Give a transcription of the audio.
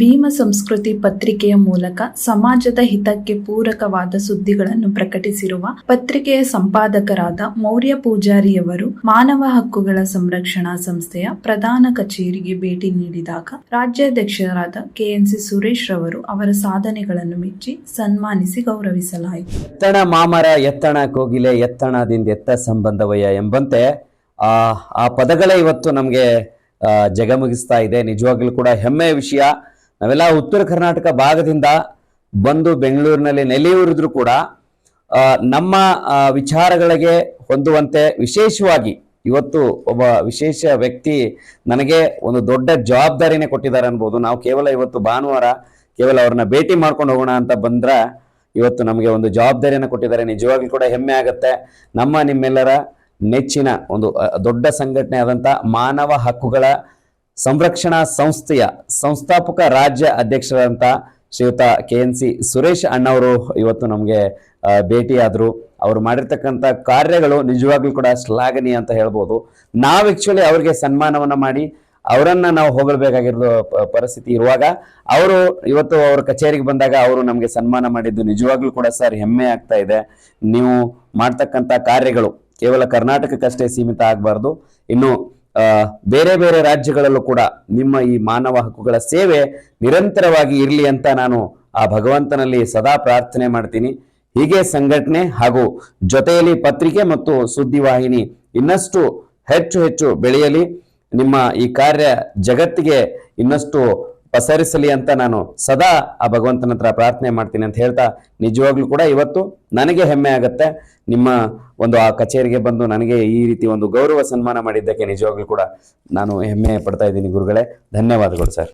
ಭೀಮ ಸಂಸ್ಕೃತಿ ಪತ್ರಿಕೆಯ ಮೂಲಕ ಸಮಾಜದ ಹಿತಕ್ಕೆ ಪೂರಕವಾದ ಸುದ್ದಿಗಳನ್ನು ಪ್ರಕಟಿಸಿರುವ ಪತ್ರಿಕೆಯ ಸಂಪಾದಕರಾದ ಮೌರ್ಯ ಪೂಜಾರಿಯವರು ಮಾನವ ಹಕ್ಕುಗಳ ಸಂರಕ್ಷಣಾ ಸಂಸ್ಥೆಯ ಪ್ರಧಾನ ಕಚೇರಿಗೆ ಭೇಟಿ ನೀಡಿದಾಗ ರಾಜ್ಯಾಧ್ಯಕ್ಷರಾದ ಕೆಎನ್ಸಿ ಸುರೇಶ್ ರವರು ಅವರ ಸಾಧನೆಗಳನ್ನು ಮೆಚ್ಚಿ ಸನ್ಮಾನಿಸಿ ಗೌರವಿಸಲಾಯಿತು. ಎತ್ತಣ ಮಾಮರ, ಎತ್ತಣ ಕೋಗಿಲೆ, ಎತ್ತಣದಿಂದ ಎತ್ತ ಸಂಬಂಧವಯ್ಯ ಎಂಬಂತೆ ಆ ಪದಗಳೇ ಇವತ್ತು ನಮಗೆ ಜಗಮಗಿಸ್ತಾ ಇದೆ. ನಿಜವಾಗ್ಲೂ ಕೂಡ ಹೆಮ್ಮೆಯ ವಿಷಯ. ನಾವೆಲ್ಲ ಉತ್ತರ ಕರ್ನಾಟಕ ಭಾಗದಿಂದ ಬಂದು ಬೆಂಗಳೂರಿನಲ್ಲಿ ನೆಲೆಯೂರಿದ್ರು ಕೂಡ ನಮ್ಮ ವಿಚಾರಗಳಿಗೆ ಹೊಂದುವಂತೆ ವಿಶೇಷವಾಗಿ ಇವತ್ತು ಒಬ್ಬ ವಿಶೇಷ ವ್ಯಕ್ತಿ ನನಗೆ ಒಂದು ದೊಡ್ಡ ಜವಾಬ್ದಾರಿನೇ ಕೊಟ್ಟಿದ್ದಾರೆ ಅನ್ಬೋದು. ನಾವು ಕೇವಲ ಇವತ್ತು ಭಾನುವಾರ ಕೇವಲ ಅವ್ರನ್ನ ಭೇಟಿ ಮಾಡ್ಕೊಂಡು ಹೋಗೋಣ ಅಂತ ಬಂದ್ರೆ ಇವತ್ತು ನಮಗೆ ಒಂದು ಜವಾಬ್ದಾರಿಯನ್ನು ಕೊಟ್ಟಿದ್ದಾರೆ. ನಿಜವಾಗ್ಲೂ ಕೂಡ ಹೆಮ್ಮೆ ಆಗುತ್ತೆ. ನಮ್ಮ ನಿಮ್ಮೆಲ್ಲರ ನೆಚ್ಚಿನ ಒಂದು ದೊಡ್ಡ ಸಂಘಟನೆ ಆದಂಥ ಮಾನವ ಹಕ್ಕುಗಳ ಸಂರಕ್ಷಣಾ ಸಂಸ್ಥೆಯ ಸಂಸ್ಥಾಪಕ ರಾಜ್ಯ ಅಧ್ಯಕ್ಷರಾದಂಥ ಶ್ರೀಯುತ ಕೆ ಎನ್ ಸಿ ಸುರೇಶ್ ಅಣ್ಣವರು ಇವತ್ತು ನಮಗೆ ಭೇಟಿಯಾದರು. ಅವರು ಮಾಡಿರ್ತಕ್ಕಂಥ ಕಾರ್ಯಗಳು ನಿಜವಾಗ್ಲೂ ಕೂಡ ಶ್ಲಾಘನೀಯ ಅಂತ ಹೇಳ್ಬೋದು. ನಾವು ಆ್ಯಕ್ಚುಲಿ ಅವರಿಗೆ ಸನ್ಮಾನವನ್ನು ಮಾಡಿ, ಅವರನ್ನು ನಾವು ಹೊಗಳಬೇಕಾಗಿರೋ ಪರಿಸ್ಥಿತಿ ಇರುವಾಗ ಅವರು ಇವತ್ತು ಅವ್ರ ಕಚೇರಿಗೆ ಬಂದಾಗ ಅವರು ನಮಗೆ ಸನ್ಮಾನ ಮಾಡಿದ್ದು ನಿಜವಾಗ್ಲೂ ಕೂಡ ಸರ್ ಹೆಮ್ಮೆ ಆಗ್ತಾ ಇದೆ. ನೀವು ಮಾಡ್ತಕ್ಕಂಥ ಕಾರ್ಯಗಳು ಕೇವಲ ಕರ್ನಾಟಕಕ್ಕಷ್ಟೇ ಸೀಮಿತ ಆಗಬಾರ್ದು. ಇನ್ನು ಬೇರೆ ಬೇರೆ ರಾಜ್ಯಗಳಲ್ಲೂ ಕೂಡ ನಿಮ್ಮ ಈ ಮಾನವ ಹಕ್ಕುಗಳ ಸೇವೆ ನಿರಂತರವಾಗಿ ಇರಲಿ ಅಂತ ನಾನು ಆ ಭಗವಂತನಲ್ಲಿ ಸದಾ ಪ್ರಾರ್ಥನೆ ಮಾಡ್ತೀನಿ. ಹೀಗೆ ಸಂಘಟನೆ ಹಾಗೂ ಜೊತೆಯಲ್ಲಿ ಪತ್ರಿಕೆ ಮತ್ತು ಸುದ್ದಿವಾಹಿನಿ ಇನ್ನಷ್ಟು ಹೆಚ್ಚು ಹೆಚ್ಚು ಬೆಳೆಯಲಿ. ನಿಮ್ಮ ಈ ಕಾರ್ಯ ಜಗತ್ತಿಗೆ ಇನ್ನಷ್ಟು ಪಸರಿಸಲಿ ಅಂತ ನಾನು ಸದಾ ಆ ಭಗವಂತನ ಹತ್ರ ಪ್ರಾರ್ಥನೆ ಮಾಡ್ತೀನಿ ಅಂತ ಹೇಳ್ತಾ ನಿಜವಾಗ್ಲೂ ಕೂಡ ಇವತ್ತು ನನಗೆ ಹೆಮ್ಮೆ ಆಗುತ್ತೆ. ನಿಮ್ಮ ಒಂದು ಆ ಕಚೇರಿಗೆ ಬಂದು ನನಗೆ ಈ ರೀತಿ ಒಂದು ಗೌರವ ಸನ್ಮಾನ ಮಾಡಿದ್ದಕ್ಕೆ ನಿಜವಾಗ್ಲೂ ಕೂಡ ನಾನು ಹೆಮ್ಮೆ ಪಡ್ತಾ ಇದ್ದೀನಿ ಗುರುಗಳೇ. ಧನ್ಯವಾದಗಳು ಸರ್.